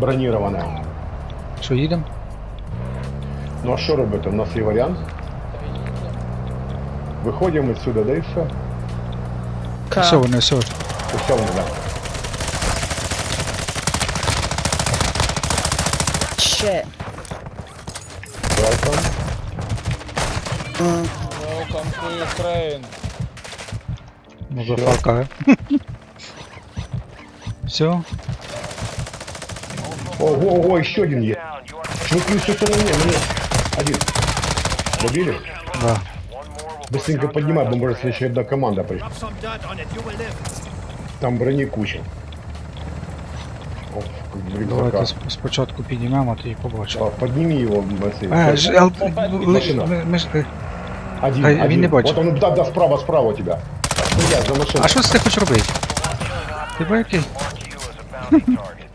броніроване. Що, їдемо? Ну а що робити? У нас є варіант. Виходимо відсюди, да і все. Все, вони все. Усе воно, да. Shit. Welcome. Welcome to Ukraine. Мазафака. Все. Ого, ого, еще один есть. Чуваки, все на мне, мне. Один. Добили? Да. Быстренько поднимай, бо может еще одна команда пришла. Там брони куча. О. Давайте сп- спочатку підіймемо, а тоді А, побачимо. подними его, Василий. А, ж, ал- Машина. ми- ми ж- е, Один, а один. не бачить. Вот он, да, да, справа, справа у тебя. Ну, я за машиной. А що це ти хочеш робити? Ти бо